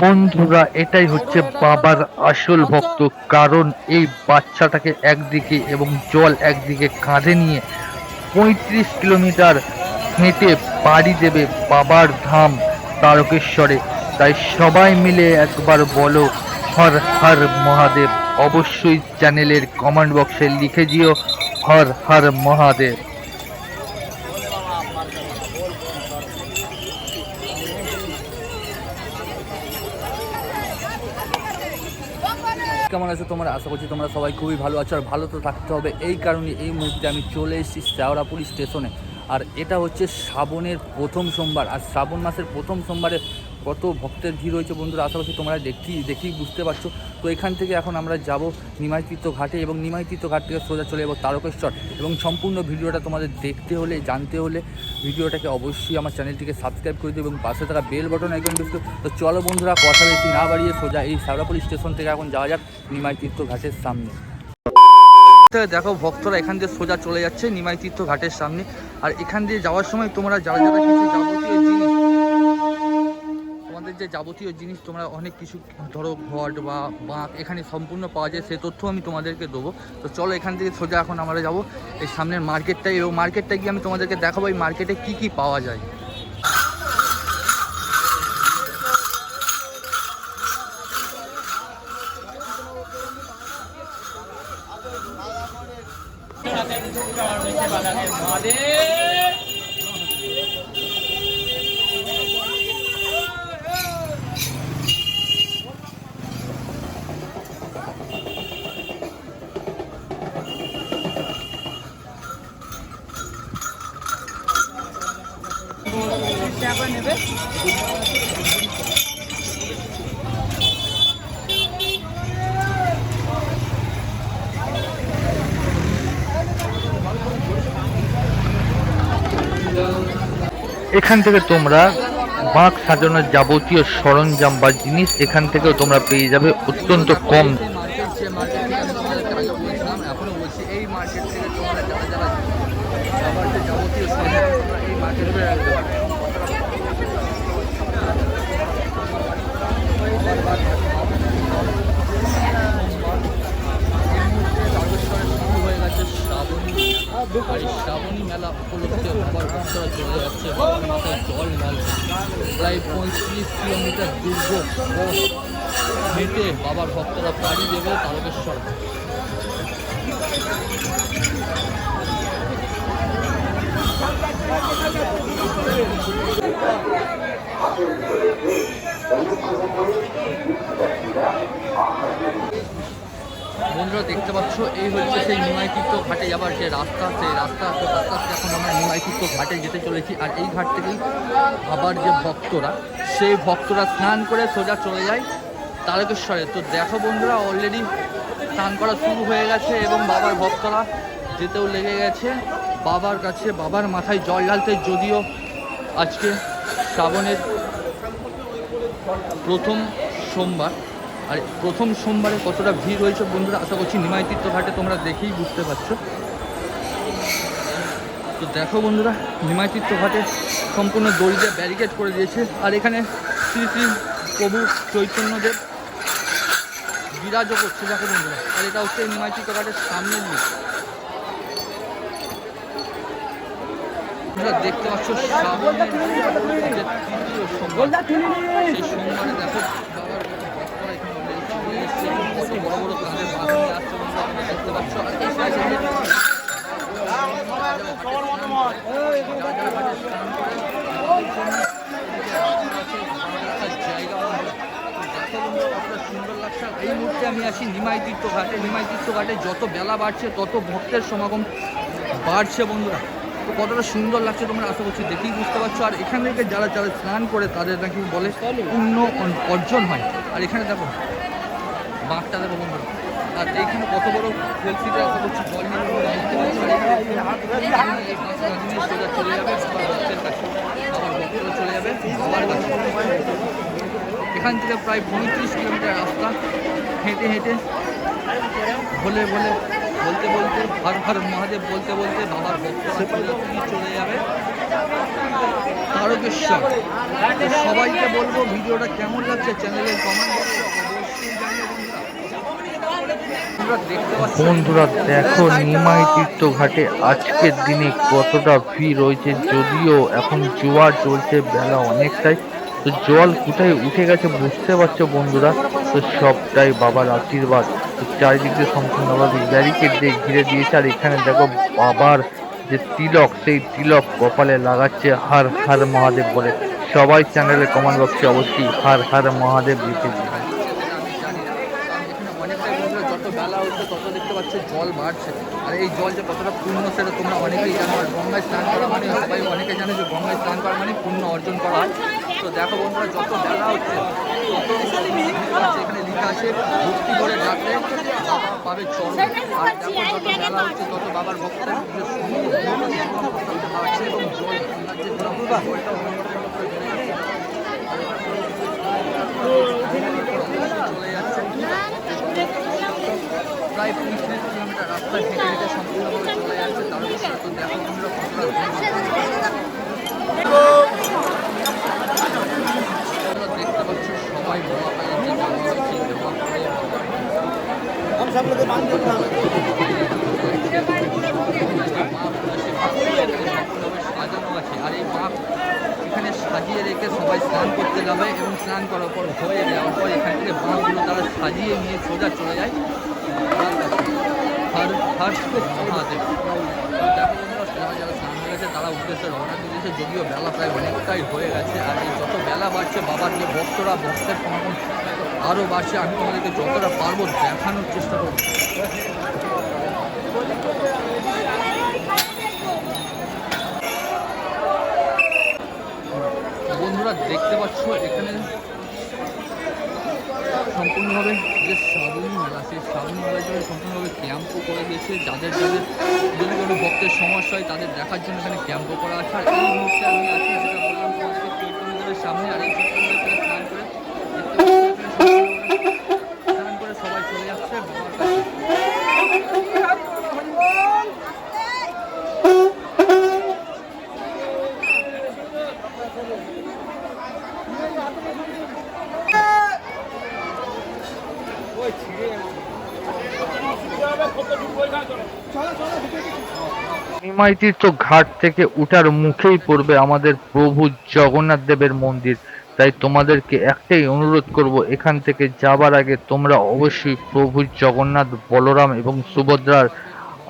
বন্ধুরা, এটাই হচ্ছে বাবার আসল ভক্ত। কারণ এই বাচ্চাটাকে একদিকে এবং জল একদিকে কাঁধে নিয়ে পঁয়ত্রিশ কিলোমিটার হেঁটে পাড়ি দেবে বাবার ধাম তারকেশ্বরে। তাই সবাই মিলে একবার বলো, হর হর মহাদেব। অবশ্যই চ্যানেলের কমেন্ট বক্সে লিখে দিও, হর হর মহাদেব। কেমন আছে তোমরা? আশা করছি তোমরা সবাই খুবই ভালো আছো আর ভালো তো থাকতে হবে। এই কারণে এই মুহূর্তে আমি চলে এসেছি শ্যাওড়াপুরি স্টেশনে। আর এটা হচ্ছে শ্রাবণের প্রথম সোমবার। আর শ্রাবণ মাসের প্রথম সোমবারে কত ভক্তের ভিড় হয়েছে বন্ধুরা আশা তোমরা দেখি দেখেই বুঝতে পারছ। তো এখান থেকে এখন আমরা যাব নিমাইতীর্থ ঘাটে এবং নিমাইতীর্থ ঘাট থেকে সোজা চলে যাব তারকেশ্বর। এবং সম্পূর্ণ ভিডিওটা তোমাদের দেখতে হলে, জানতে হলে ভিডিওটাকে অবশ্যই আমার চ্যানেলটিকে সাবস্ক্রাইব করে দিও এবং পাশে থাকা বেল বটন একদম দেখতে তো চলো বন্ধুরা, কথা বেশি না বাড়িয়ে সোজা এই শ্যাওড়াপুরি স্টেশন থেকে এখন যাওয়া যাক নিমাইতীর্থ ঘাটের সামনে। দেখো, ভক্তরা এখান দিয়ে সোজা চলে যাচ্ছে নিমাইতীর্থ ঘাটের সামনে। আর এখান দিয়ে যাওয়ার সময় তোমরা যারা যারা কিছু যাবতীয় জিনিস তোমাদের যে যাবতীয় জিনিস তোমরা অনেক কিছু ধরো ঘট বা বাঁক এখানে সম্পূর্ণ পাওয়া যায়, সে তথ্য আমি তোমাদেরকে দেবো। তো চলো এখান থেকে সোজা এখন আমরা যাব। এই সামনের মার্কেটটাই এবং মার্কেটটা গিয়ে আমি তোমাদেরকে দেখাবো এই মার্কেটে কী কী পাওয়া যায়। এখান থেকে তোমরা বাঁক সাজানোর যাবতীয় সরঞ্জাম বা জিনিস এখান থেকেও তোমরা পেয়ে যাবে। অত্যন্ত কম যে মার্কেট যে মার্কেট থেকে আমি তোমাদেরকে আগে বলছিলাম এখনও বলছি এই মার্কেট থেকে তোমরা যারা যারা সবার যে যাবতীয় সরঞ্জাম তোমরা এই মার্কেট থেকে রাখতে পারো তারকেশ্বরে শুরু হয়ে গেছে শ্রাবণী আর শ্রাবণী মেলা উপলক্ষে চলে যাচ্ছে। মাথায় জল ঢালছে। প্রায় পঁয়ত্রিশ কিলোমিটার দীর্ঘ হেঁটে বাবার ভক্তরা পাড়ি দেবে তারকেশ্বর। বন্ধুরা, দেখতে পাচ্ছ, এই হচ্ছে সেই নিমাইতীর্থ ঘাটে। যাবার যে রাস্তা, সেই রাস্তা তো আস্তে আস্তে এখন আমরা নিমাইতীর্থ ঘাটে যেতে চলেছি। আর এই ঘাট থেকেই আবার যে ভক্তরা, সেই ভক্তরা স্নান করে সোজা চলে যায় তারকেশ্বরে। তো দেখো বন্ধুরা অলরেডি স্নান করা শুরু হয়ে গেছে এবং বাবার ভক্তরা যেতেও লেগে গেছে। বাবার কাছে, বাবার মাথায় জল ঢালতে, যদিও আজকে শ্রাবণের প্রথম সোমবার। আর, প্রথম সোমবারে কতটা ভিড় হয়েছে বন্ধুরা? আশা করছি নিমাই তীর্থ ঘাটে তোমরা দেখেই বুঝতে পারছ। তো দেখো বন্ধুরা, নিমাই তীর্থ ঘাটে সম্পূর্ণ দড়ি দিয়ে ব্যারিকেড করে দিয়েছে। আর এখানে শ্রী শ্রী প্রভু চৈতন্যদেব বিরাজও করছে, দেখো বন্ধুরা। আর এটা হচ্ছে নিমাই তীর্থ ঘাটের সামনের দিক তোমরা দেখতে পাচ্ছ সেই সোমবারে দেখো বাবার ভক্তরা এখানে already চলে এসেছে এবং কত বড় বড় বাঁধ আসছে দেখতে পাচ্ছ। সুন্দর লাগছে এই মুহূর্তে আমি আসি নিমাই তীর্থ ঘাটে নিমাই তীর্থ ঘাটে যত বেলা বাড়ছে তত ভক্তের সমাগম বাড়ছে বন্ধুরা। তো কতটা সুন্দর লাগছে তোমরা আশা করছি দেখেই বুঝতে পারছ। আর এখান থেকে যারা যারা স্নান করে তাদের নাকি বলে অন- অর্জন হয়। আর এখানে দেখো বাঁকটা দেখো বন্ধুরা। আর এইখানে কত বড় ফেলসিটা আশা করছি পাঁচটা সোজা চলে যাবে বাবার ভক্তের কাছে ভক্তরা চলে যাবে এখান থেকে প্রায় পঁয়ত্রিশ কিলোমিটার রাস্তা। হেঁটে হেঁটে বলে বলে বলতে বলতে, হর হর মহাদেব বলতে বলতে বাবার ভক্তরা চলে যাবে। তারকেশ্বর। সবাইকে বলব, ভিডিওটা কেমন লাগছে? চ্যানেলের কমেন্ট বন্ধুরা দেখো নিমাই তীর্থ ঘাটে আজকের দিনে কতটা ভিড় রয়েছে, যদিও এখন জোয়ার চলছে বেলা অনেকটাই। তো জল কোথায় উঠে গেছে বুঝতে পারছ বন্ধুরা? তো সবটাই বাবার আশীর্বাদ। তো চারিদিক সম্পূর্ণভাবে ব্যারিকেড দিয়ে ঘিরে দিয়েছে। আর এখানে দেখো বাবার যে তিলক, সেই তিলক কপালে লাগাচ্ছে হার হার মহাদেব বলে। সবাই চ্যানেলে কমেন্ট বক্সে অবশ্যই হার হার মহাদেব লিখে দিন আমি জানি না কারণ এখানে অনেকটাই বন্ধুরা যত বেলা হচ্ছে তত দেখতে পাচ্ছ জল বাড়ছে। আর এই জল যে কতটা পূর্ণ সেটা তোমরা অনেকেই জানো। আর গঙ্গায় স্নান করা মানে সবাই অনেকে জানে যে গঙ্গায় স্নান করা মানে পূর্ণ অর্জন করা। হয় তো দেখো বন্ধুরা, যত বেলা হচ্ছে, তত এখানে লেখা আছে ভক্তি করে ডাকলে পাবে চরণ আর দেখো যত বেলা হচ্ছে, তত বাবার ভক্তরা এবং জল গঙ্গার জল, জলটা অন্যরকম করে বেড়ে যাচ্ছে। চলে যাচ্ছে প্রায় পঁয়ত্রিশ কিলোমিটার রাস্তা হেঁটে হেঁটে সম্পূর্ণভাবে চলে যাচ্ছে তার বিষয়ে তো দেখো তোমরা কতটা ভিড়। তোমরা দেখতে পাচ্ছ সবাই মহাকালের যে জামা সেই জামা পরে এই মা এখানে সাজিয়ে রেখে সবাই স্নান করতে যাবে এবং স্নান করার পর হয়ে যাওয়ার পর এখান থেকে বাঁকগুলো তারা সাজিয়ে নিয়ে সোজা চলে যায়। হর হর মহাদেব। যারা স্নান হয়ে গেছে, তারা উদ্দেশ্যে রওনা দিয়েছে। যদিও বেলা প্রায় অনেকটাই হয়ে গেছে, আর এই যত বেলা বাড়ছে, বাবার যে ভক্তরা, ভক্তের সমাগম আরও বাড়ছে, আমি তোমাদেরকে যতটা পারব দেখানোর চেষ্টা করব। বন্ধুরা, দেখতে পাচ্ছ এখানে সম্পূর্ণভাবে যে শ্রাবণী মেলা, সেই শ্রাবণী মেলার জন্য সম্পূর্ণভাবে ক্যাম্পও করে দিয়েছে যাদের যাদের যদি কোনো ভক্তের সমস্যা হয়, তাদের দেখার জন্য এখানে ক্যাম্পও করা আছে। আর এই মুহূর্তে আমি আছি, যেটা বললাম চৈতন্যদেবের সামনে, আর এই চৈতন্যদেব নিমাই তীর্থ ঘাট থেকে উঠার মুখেই পড়বে আমাদের প্রভু জগন্নাথ দেবের মন্দির। তাই তোমাদেরকে একটাই অনুরোধ করব, এখান থেকে যাবার আগে তোমরা অবশ্যই প্রভু জগন্নাথ, বলরাম এবং সুভদ্রার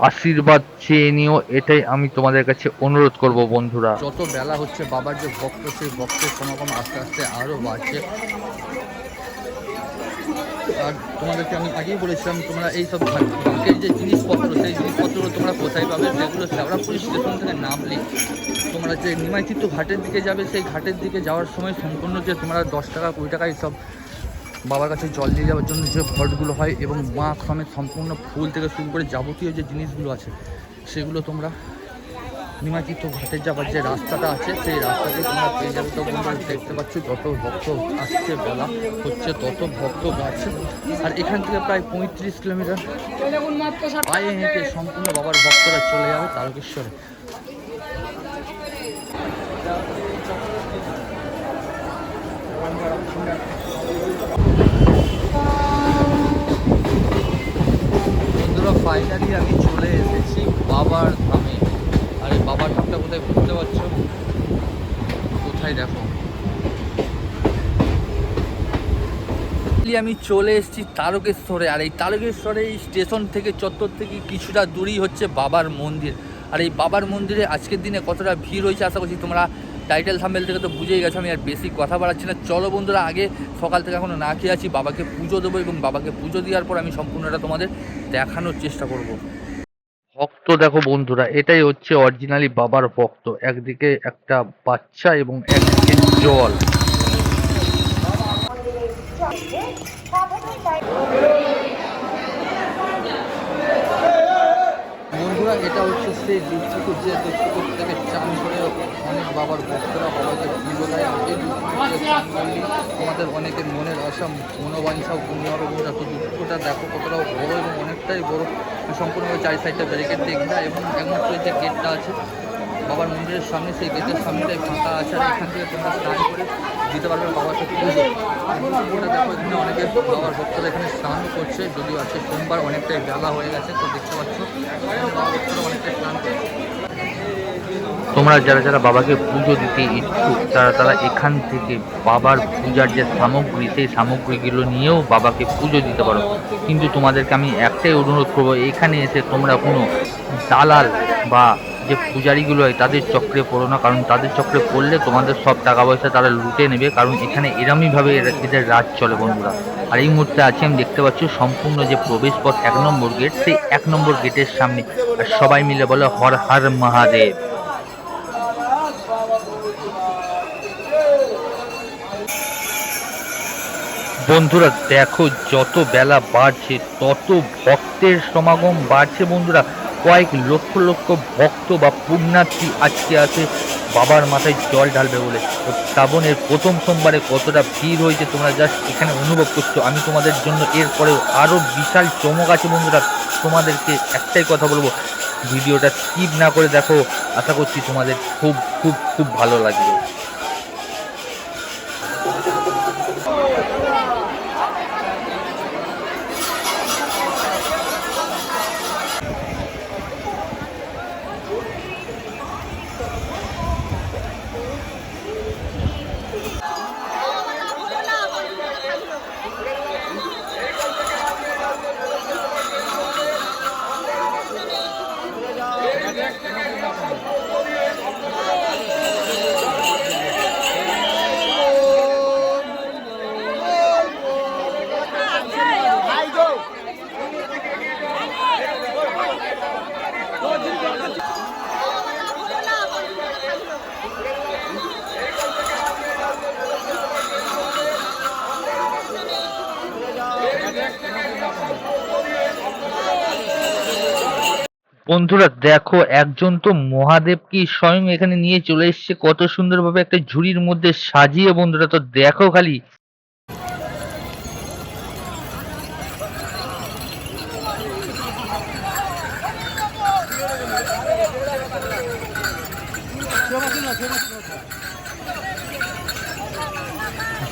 আশীর্বাদ চেয়ে নিও, এটাই আমি তোমাদের কাছে অনুরোধ করব বন্ধুরা। যত বেলা হচ্ছে বাবার যে ভক্ত, সেই ভক্তের সমাগম আস্তে আস্তে আরও বাড়ছে। আর তোমাদেরকে আমি আগেই বলেছিলাম, তোমরা এই সব ঘাটের যে জিনিসপত্র, সেই জিনিসপত্রগুলো তোমরা কোথায় পাবে সেগুলো শেওড়া পুলিশ স্টেশন থেকে নামলে তোমরা যে নিমাইচিত্ত ঘাটের দিকে যাবে, সেই ঘাটের দিকে যাওয়ার সময় সম্পূর্ণ যে তোমরা দশ টাকা, কুড়ি টাকা সব বাবার কাছে জল দিয়ে যাওয়ার জন্য যে ঘটগুলো হয় এবং মা সমেত সম্পূর্ণ ফুল থেকে শুরু করে যাবতীয় যে জিনিসগুলো আছে, সেগুলো তোমরা নিমাচিত্ত ঘাটে যাবার যে রাস্তাটা আছে, সেই রাস্তাতে তোমরা পেয়ে যাবে। তো বন্ধুরা, দেখতে পাচ্ছ যত ভক্ত আসছে, বেলা হচ্ছে তত ভক্ত বাড়ছে। আর এখান থেকে প্রায় পঁয়ত্রিশ কিলোমিটার পায়ে হেঁটে সম্পূর্ণ বাবার ভক্তরা চলে যাবে তারকেশ্বরে। বন্ধুরা ফাইনালি আমি চলে এসেছি বাবার ধামে। আর বাবার ধামটা কোথায় বুঝতে পারছ? কোথায় দেখো? আমি চলে এসেছি তারকেশ্বরে, আর এই তারকেশ্বরে এই স্টেশন থেকে চত্বর থেকে কিছুটা দূরেই হচ্ছে বাবার মন্দির। আর এই বাবার মন্দিরে আজকের দিনে কতটা ভিড় হয়েছে আশা করছি তোমরা টাইটেল থাম্বেল থেকে তো বুঝেই গেছো, আমি আর বেশি কথা বাড়াচ্ছি না। চলো বন্ধুরা, আগে সকাল থেকে এখনও না খেয়ে আছি, বাবাকে পুজো দেবো এবং বাবাকে পুজো দেওয়ার পর আমি সম্পূর্ণটা তোমাদের দেখানোর চেষ্টা করব। ভক্ত দেখো বন্ধুরা, এটাই হচ্ছে অরিজিনালি বাবার ভক্ত। একদিকে একটা বাচ্চা এবং একদিকে জল। বন্ধুরা, এটা হচ্ছে সেই দুধপুকুর যে দুধপুকুর থেকে চান করে অনেক বাবার ভক্তরা বাবাকে পুজো দেয় আমাদের অনেকের মনের আশা মনোবাঞ্ছাও পূর্ণ হবে বন্ধুরা তো দুধপুকুরটা দেখো কতটা বড় এবং অনেকটাই বড়। সম্পূর্ণভাবে চারি সাইডটা ব্যারিকেড দিয়ে ঘেরা এবং একমাত্র যে গেটটা আছে, বাবার মন্দিরের সামনে, সেই গেটের সামনেটাই ফাঁকা আছে আর এখান থেকে তোমরা স্নান করে দিতে পারবে বাবাকে পুজো। আর দুপুরটা দেখো, এখানে অনেকে বাবার ভক্তরা এখানে স্নান করছে, যদিও আছে সোমবার অনেকটাই বেলা হয়ে গেছে, তো দেখতে পাচ্ছ বাবার ভক্তরা অনেকটাই স্নান করছে। তোমরা যারা যারা বাবাকে পুজো দিতে ইচ্ছুক, তারা তারা এখান থেকে বাবার পূজার যে সামগ্রী, সেই সামগ্রীগুলো নিয়েও বাবাকে পুজো দিতে পারো। কিন্তু তোমাদেরকে আমি একটাই অনুরোধ করব, এখানে এসে তোমরা কোনো দালাল বা যে পূজারিগুলো হয়, তাদের চক্রে পড়ো না। কারণ তাদের চক্রে পড়লে তোমাদের সব টাকা পয়সা তারা লুটে নেবে। কারণ এখানে এরমইভাবে এরা- এদের রাজ চলে বন্ধুরা। আর এই মুহূর্তে আছি আমি, দেখতে পাচ্ছি সম্পূর্ণ যে প্রবেশ পথ এক নম্বর গেট সেই এক নম্বর গেটের সামনে। আর সবাই মিলে বলে, হর হর মহাদেব। বন্ধুরা, দেখো যত বেলা বাড়ছে, তত ভক্তের সমাগম বাড়ছে বন্ধুরা। কয়েক লক্ষ লক্ষ ভক্ত বা পুণ্যার্থী আজকে আছে, বাবার মাথায় জল ঢালবে বলে। তো শ্রাবণের প্রথম সোমবারে কতটা ভিড় হয়েছে তোমরা জাস্ট এখানে অনুভব করছ। আমি তোমাদের জন্য এরপরেও আরও বিশাল চমক আছে বন্ধুরা। তোমাদেরকে একটাই কথা বলব, ভিডিওটা স্কিপ না করে দেখো। আশা করছি তোমাদের খুব খুব খুব ভালো লাগবে। বন্ধুরা, দেখো, একজন তো মহাদেবকে স্বয়ং এখানে নিয়ে চলে এসেছে। কত সুন্দরভাবে একটা ঝুড়ির মধ্যে সাজিয়ে বন্ধুরা, তো দেখো খালি।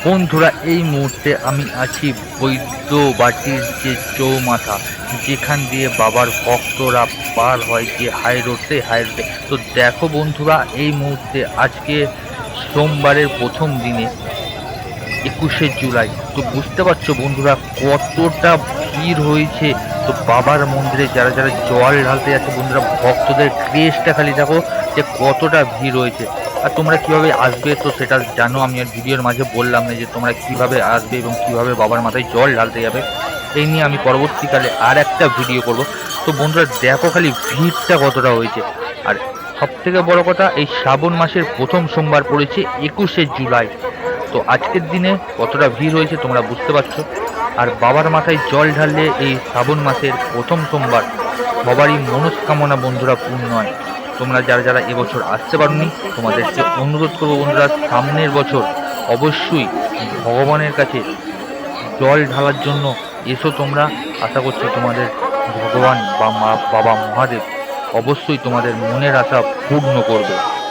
বন্ধুরা, এই মুহূর্তে আমি আছি বৈদ্যবাটির যে চৌমাথা। যেখান দিয়ে বাবার ভক্তরা পার হয় যে হাই রোড হাই রোডে। তো দেখো বন্ধুরা, এই মুহূর্তে আজকে সোমবারের প্রথম দিনে একুশে জুলাই। তো বুঝতে পারছ বন্ধুরা, কতটা ভিড় হয়েছে। তো বাবার মন্দিরে যারা যারা জল ঢালতে যাচ্ছে বন্ধুরা, ভক্তদের ক্রেজটা খালি দেখো যে কতটা ভিড় হয়েছে। আর তোমরা কীভাবে আসবে তো সেটা জানো, আমি আর ভিডিওর মাঝে বললাম না যে তোমরা কীভাবে আসবে এবং কীভাবে বাবার মাথায় জল ঢালতে যাবে। এই নিয়ে আমি পরবর্তীকালে আর একটা ভিডিও করব। তো বন্ধুরা, দেখো খালি ভিড়টা কতটা হয়েছে। আর সব থেকে বড় কথা, এই শ্রাবণ মাসের প্রথম সোমবার পড়েছে একুশে জুলাই। তো আজকের দিনে কতটা ভিড় হয়েছে তোমরা বুঝতে পারছ। আর বাবার মাথায় জল ঢাললে এই শ্রাবণ মাসের প্রথম সোমবার সবারই মনস্কামনা বন্ধুরা পূর্ণ হয়। তোমরা যারা যারা এবছর আসতে পারোনি, তোমাদেরকে অনুরোধ করব বন্ধুরা, সামনের বছর অবশ্যই ভগবানের কাছে জল ঢালার জন্য এসো তোমরা। আশা করছি তোমাদের ভগবান বা মা বাবা মহাদেব অবশ্যই তোমাদের মনের আশা পূর্ণ করবে।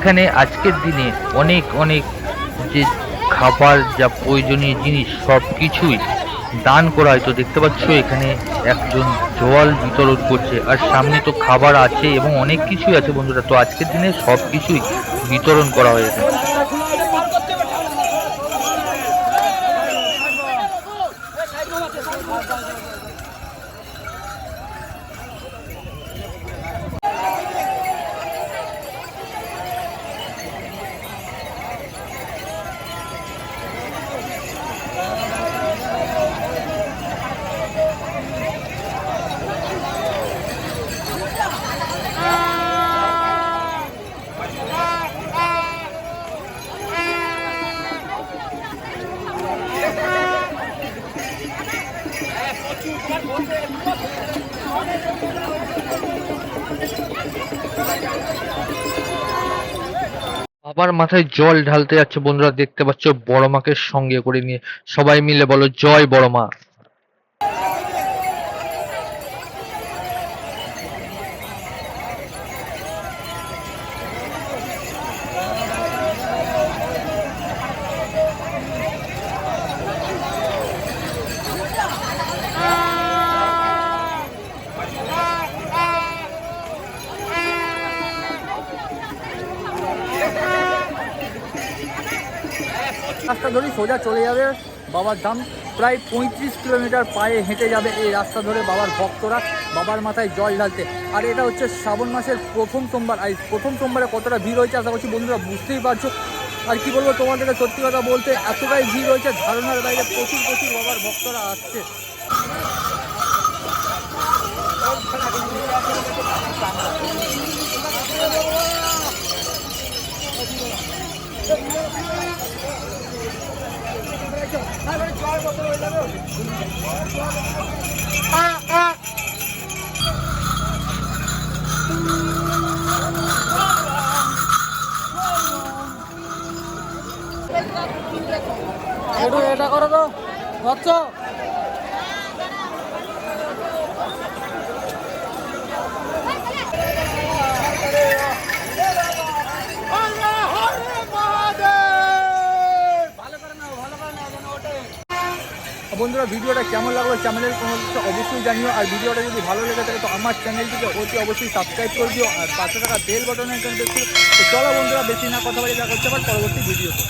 এখানে আজকের দিনে অনেক অনেক যে খাবার যা প্রয়োজনীয় জিনিস সব কিছুই দান করা হয়। তো দেখতে পাচ্ছ, এখানে একজন জল বিতরণ করছে। আর সামনে তো খাবার আছে এবং অনেক কিছুই আছে বন্ধুরা। তো আজকের দিনে সব কিছুই বিতরণ করা হয়েছে। বাবার মাথায় জল ঢালতে যাচ্ছে বন্ধুরা, দেখতে পাচ্ছ বড় মাকে সঙ্গে করে নিয়ে। সবাই মিলে বলো, জয় বড় মা। ধরে সোজা চলে যাবে। বাবার ধাম প্রায় পঁয়ত্রিশ কিলোমিটার পায়ে হেঁটে যাবে এই রাস্তা ধরে বাবার ভক্তরা। বাবার মাথায় জল ঢালতে। আর এটা হচ্ছে শ্রাবণ মাসের প্রথম সোমবার। আর প্রথম সোমবারে কতটা ভিড় হয়েছে আশা করছি বন্ধুরা বুঝতেই পারছ। আর কি বলব তোমাদেরকে সত্যি কথা বলতে, এতটাই ভিড় হয়েছে, ধারণার বাইরে প্রচুর প্রচুর বাবার ভক্তরা আসছে। একটু এটা করো তো। বুঝছ বন্ধুরা, ভিডিওটা কেমন লাগল চ্যানেলের কোনো অবশ্যই জানিও। আর ভিডিওটা যদি ভালো লেগে থাকে, তো আমার চ্যানেলটিকে অতি অবশ্যই সাবস্ক্রাইব করে দিও। আর পাশে থাকা বেল বাটনের দেখছ তো চলো বন্ধুরা, বেশি না কথা বলে দেখা করছে আবার পরবর্তী ভিডিওতে।